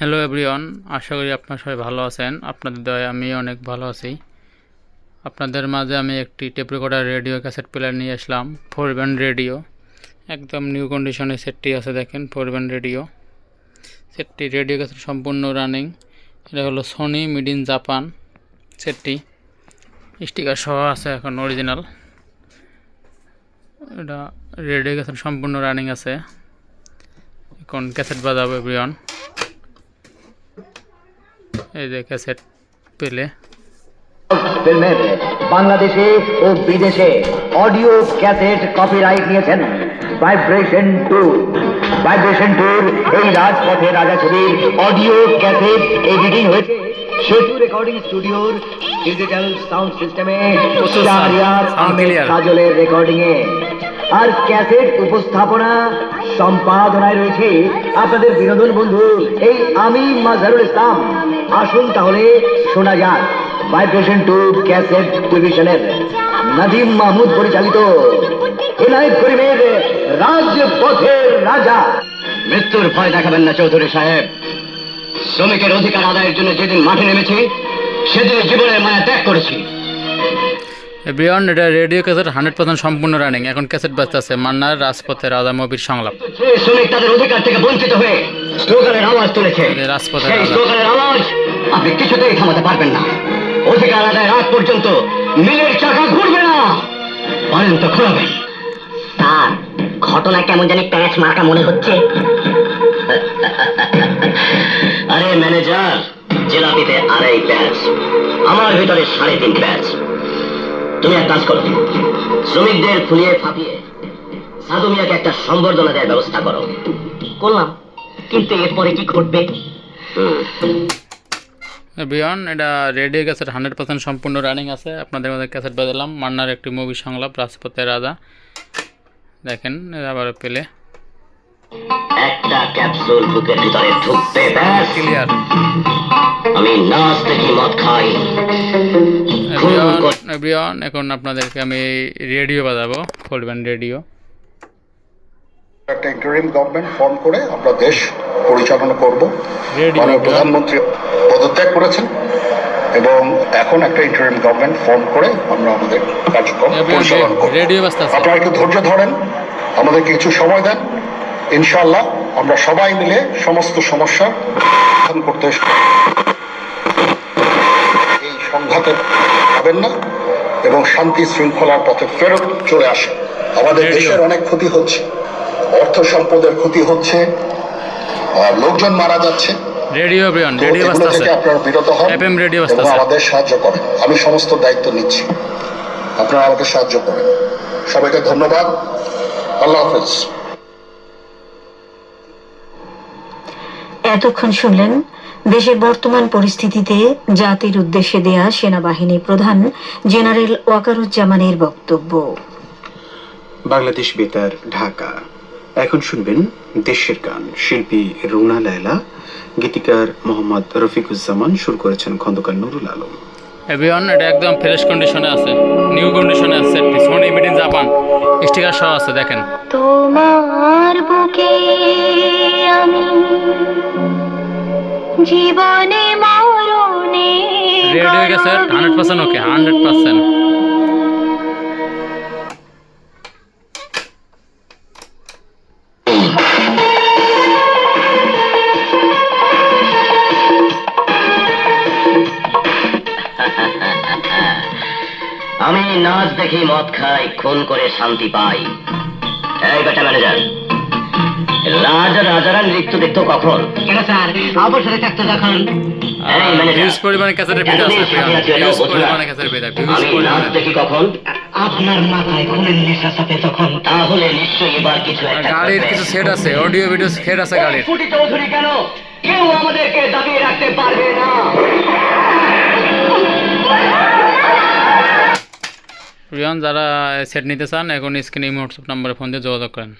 Hello everyone আশা করি আপনারা সবাই ভালো আছেন। আপনাদের দয়ে আমি অনেক ভালো আছি। আপনাদের মাঝে আমি একটি tape recorder radio cassette player নিয়ে আসলাম ফোর ব্যান্ড রেডিও একদম নিউ কন্ডিশনে সেটটি আছে দেখেন ফোর ব্যান্ড রেডিও সেটটি রেডিও ক্যাসেট সম্পূর্ণ রানিং এটা হলো সোনি মিড ইন জাপান সেটটি। স্টিকার সহ আছে এখন অরিজিনাল এটা রেডিও ক্যাসেট সম্পূর্ণ রানিং আছে। এখন ক্যাসেট বাজাবো এভরিওয়ান এই যে ক্যাসেট পেলে। ফিল্মের বাংলাদেশে ও বিদেশে অডিও ক্যাসেট কপিরাইট নিয়েছেন ভাইব্রেশন টু ভাইব্রেশন টুর এই রাজপথে রাজা ছবির অডিও ক্যাসেট এডিটিং হয়েছে। সেতু রেকর্ডিং স্টুডিওর ডিজিটাল সাউন্ড সিস্টেমে শাহরিয়ার আহমেদ clear। কাজলের আর ক্যাসেট উপস্থাপনা সম্পাদনায় রয়েছে আপনাদের বিনোদন বন্ধু, এই আমি মাজারুল ইসলাম। আসুন তাহলে শোনা যাক ভাইব্রেশন টু ক্যাসেট টেলিভিশনের নাদিম মাহমুদ পরিচালিত এনায়েত করিমের রাজপথের রাজা। মৃত্যুর ভয় দেখাবেন না চৌধুরী সাহেব। শ্রমিকের অধিকার আদায়ের জন্য যেদিন মাঠে নেমেছি, সেদিন জীবনের মায়া ত্যাগ করেছি। বিয়ন্ড এটা রেডিও ক্যাসেট হান্ড্রেড পার্সেন্ট সম্পূর্ণ রানিং এখন ক্যাসেট বাজতেছে মান্নার রাজপথে রাজা মবির সংলাপ। তাদের অধিকার থেকে বঞ্চিত হয়ে স্লোগানের আওয়াজ তুলেছে। সেই স্লোগানের আওয়াজ আপনি কিছুতেই থামাতে পারবেন না। অধিকার আদায়ের আগ পর্যন্ত মিলের চাকা ঘুরবে না। পারেন তো ঘোরাবেন স্যার ঘটনা কেমন জানি প্যাঁচ মার্কা মনে হচ্ছে। আরে ম্যানেজার জেলাপিতে আড়াই ব্যাচ আমার ভিতরে সাড়ে তিন ব্যাচ তুমি এক কাজ করো। শ্রমিকদের ফুলিয়ে ফাঁপিয়ে সাধু মিয়াকে একটা সম্বর্ধনা দেওয়ার ব্যবস্থা করো। করলাম কিন্তু এরপরে কি ঘটবে? বিয়ন্ড এটা রেডিও ক্যাসেট হান্ড্রেড পার্সেন্ট সম্পূর্ণ রানিং আছে। আপনাদের মধ্যে ক্যাসেট বাজালাম। মান্নার একটি মুভি সংলাপ রাজপথের রাজা। দেখেন আবার পেলে। একটা ক্যাপসুল বুকের ভিতরে ঢুকতে ব্যাস। ক্লিয়ার আমি নাচ দেখি মদ খাই। এভরিওয়ান এখন আপনাদেরকে আমি রেডিও বাজাবো ফোর রেডিও একটা ইন্টারিম গভর্নমেন্ট ফর্ম করে আমরা দেশ পরিচালনা করব। মাননীয় প্রধানমন্ত্রী পদত্যাগ করেছেন এবং এখন একটা ইন্টারিম গভর্নমেন্ট ফর্ম করে আমরা আমাদের কার্যক্রম পরিচালনা করব। আপনারা একটু ধৈর্য ধরেন আমাদেরকে কিছু সময় দেন। ইনশাআল্লাহ আমরা সবাই মিলে সমস্ত সমস্যা সমাধান করতে এই সংঘাতে পাবেন না। এবং শান্তি শৃঙ্খলার পথে ফেরত চলে আসে। আমাদের। দেশের অনেক ক্ষতি হচ্ছে। অর্থ সম্পদের ক্ষতি হচ্ছে। আর লোকজন মারা যাচ্ছে। রেডিও বিয়ন্ড রেডিও বাজতেছে। আপনারা বিরত হন এফএম রেডিও বাজতেছে। আমাদের সাহায্য করেন। আমি সমস্ত দায়িত্ব নিচ্ছি। আপনারা আমাকে সাহায্য করেন। সবাইকে ধন্যবাদ। আল্লাহ হাফেজ। এতক্ষণ শুনলেন দেশের বর্তমান পরিস্থিতিতে জাতির উদ্দেশ্যে দেয়া সেনাবাহিনী প্রধান জেনারেল ওয়াকারুজ্জামানের বক্তব্য। বাংলাদেশ বেতার ঢাকা। এখন শুনবেন দেশের গান। শিল্পী রুনা লায়লা গীতিকার মোহাম্মদ রফিকুজ্জামান সুর করেছেন খন্দকার নুরুল আলম। এভিয়ন এটা একদম ফ্রেশ কন্ডিশনে আছে। নিউ কন্ডিশনে আছে। সোনি মিড জাপান স্টিকার সহ আছে দেখেন। তোমার বুকে আমি জীবনে মরণে রেডিও গেছে? Hundred percent okay hundred percent. আমি নাচ দেখি মদ খাই খুন করে শান্তি পাই। এই বেটা ম্যানেজার রাজা রাজারা নৃত্য দেখতো কখন? অবসরে থাকতো যখন। এই ম্যানেজার, হিউজ পরিমাণে ক্যাসেটের ভিডিও আছে এতদিন সাথে আছি, এটাও হিউজ বোঝো না। পরিমাণে ক্যাসেটের ভিডিও হিউজ আমি নাচ পরিমাণে দেখি কখন? আপনার মাথায় খুনের নেশা সাথে তখন তাহলে নিশ্চয়ই এবার কিছু গাড়ির কিছু সেট আছে অডিও ভিডিও সেট আছে গাড়ির। ফুটি চৌধুরী কেন? কেউ আমাদেরকে দাবিয়ে রাখতে পারবে না। প্রিয়ন যারা সেট নিতে চান এখন স্ক্রিনে হোয়াটসঅ্যাপ নাম্বারে ফোন দিয়ে যোগাযোগ করেন।